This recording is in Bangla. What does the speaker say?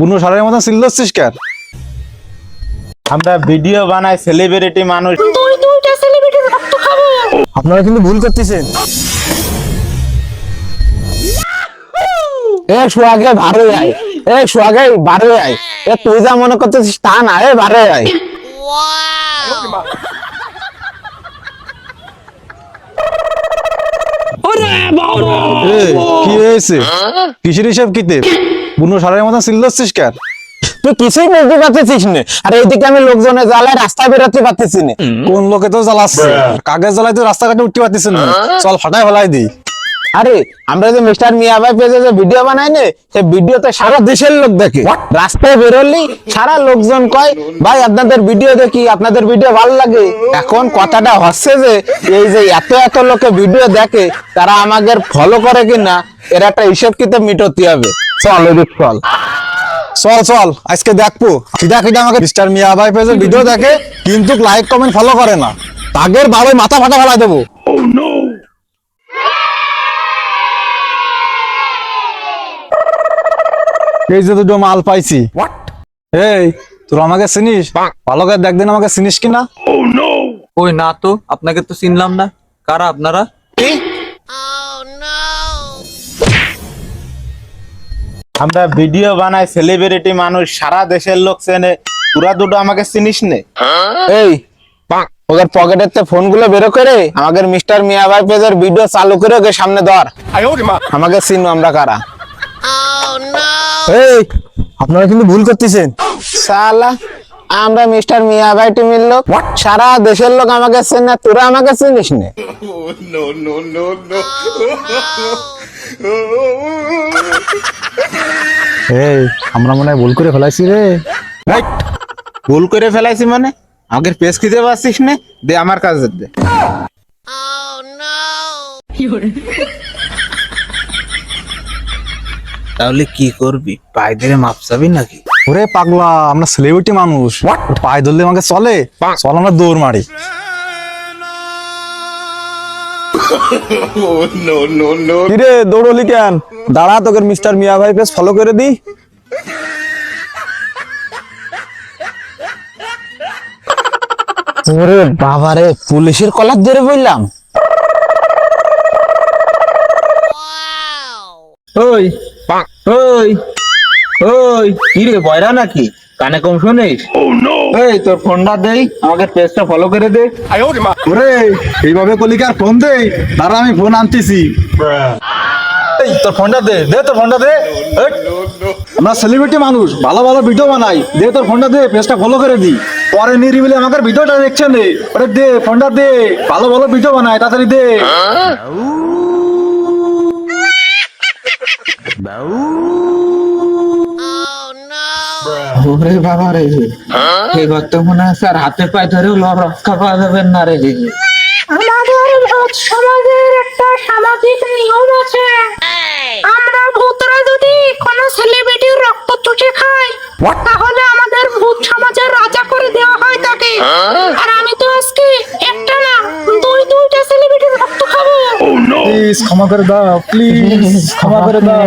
বুনো সারের মতন চিল্লাচ্ছিস কেন? আমরা ভিডিও বানাই সেলিব্রিটি মানুষ। তুই দুইটা সেলিব্রিটির রক্ত খাব। আপনারা কিন্তু ভুল করতেছেন। এ সোহাগে ভারে আয়। এ সোহাগে বারে আয়। এ তুই যা মনে করতেছিস তা না এ বারে আয়। কি হয়েছে? কিসের হিসাব কিতে বুনো সারের মতন চিল্লাচ্ছিস কেন? তুই কিছুই বুঝতে পারতেছিস না। আর এইদিকে আমি লোকজনের জ্বালায় রাস্তায় বেরোতে পারতেছি না। কোন লোকে তো জ্বালাচ্ছে তো রাস্তাঘাটে উঠতে পারতেছেন না। চল ফাটাই ফেলাই দিই। আরে আমরা যে মিস্টার মিয়া ভাই পেজে যে ভিডিও বানাই না সে ভিডিওতে সারা দেশের লোক দেখে। রাস্তায় বেরোলি সারা লোকজন কয় ভাই আপনাদের ভিডিও দেখি আপনাদের ভিডিও ভালো লাগে। এখন কথাটা হচ্ছে যে এই যে এত এত লোকে ভিডিও দেখে তারা আমাদের ফলো করে কিনা এর একটা হিসেব কিতাব মিটতে হবে। চল এদিক চল। চল চল আজকে দেখব। আমাকে মিস্টার মিয়া ভাই পেজের ভিডিও দেখে কিন্তু লাইক কমেন্ট ফলো করে না। তাগের বারোই মাথা ফাটা ফেলাই দেবো। এই যে দুটো মাল পাইছি। এই তোর আমাকে চিনিস? ভালো করে দেখদিন আমাকে চিনিস কিনা। ওই না তো আপনাকে তো চিনলাম না। কারা আপনারা? আমরা ভিডিও বানাই সেলিব্রিটি মানুষ সারা দেশের লোক চেনে। তোরা দুটো আমাকে চিনিস নে? এই ওদের পকেটের তে ফোনগুলো বেরো করে আমাদের মিস্টার মিয়া ভাই পেজের ভিডিও চালু করে ওকে সামনে ধর। আমাকে চিনো আমরা কারা। এই আপনারা কিন্তু ভুল করতেছেন। সালা আমরা মিস্টার মিয়া ভাই টিমের লোক সারা দেশের লোক আমাকে চেনে তোরা আমাকে চিনিস না? এই আমরা মনে হয় ভুল করে ফেলাইছি রে। ভুল করে ফেলাইছি মানে? আমাকে পেস খিদে পাচ্ছিস নে? দে আমার কাছে দে। তাহলে কি করবি? পায়ে ধরে মাপ চাবি নাকি? ওরে পাগলা আমরা সেলিব্রিটি মানুষ। পায়ে ধরলে আমাকে চলে। চল আমরা দৌড় মারি। কিরে দৌড়লি কেন? দাঁড়া তোকে মিস্টার মিয়া ভাই পেজ ফলো করে দি ওরে বাবারে পুলিশের কলার ধরে বললাম ওই ওই ওই কি রে বয়রা নাকি? কানে কম শুনিস? এই তোর ফোনটা দেই আমাকে পেজটা ফলো করে দে। ওরে এইভাবে কলিকার ফোন দে দাঁড়া আমি ফোন আনতেছি। এই, তোর ফোনটা দে দে তোর ফোনটা দে। আমরা সেলিব্রিটি মানুষ ভালো ভালো ভিডিও বানাই। দে তোর ফোনটা দে পেজটা ফলো করে দি। পরে নিরিবিলে আমাকে ভিডিওটা দেখছে নে। ওরে দে ফোনটা দে। ভালো ভালো ভিডিও বানাই তাড়াতাড়ি দে। ওরে বাবা রে। এবার তো মনে হয় স্যার হাতে পায়ে ধরেও ল রক্ষা পাওয়া যাবেন না রে। আমাদের ভূত সমাজের একটা সামাজিক নিয়ম আছে। আমরা ভূতরা যদি কোনো সেলিব্রিটির রক্ত চুষে খাই তাহলে আমাদের ভূত সমাজের রাজা করে দেওয়া হয় তাকে। আর আমি তো আজকে একটা না দুই দুইটা সেলিব্রিটির রক্ত খাব। প্লিজ ক্ষমা করে দাও প্লিজ ক্ষমা করে দাও।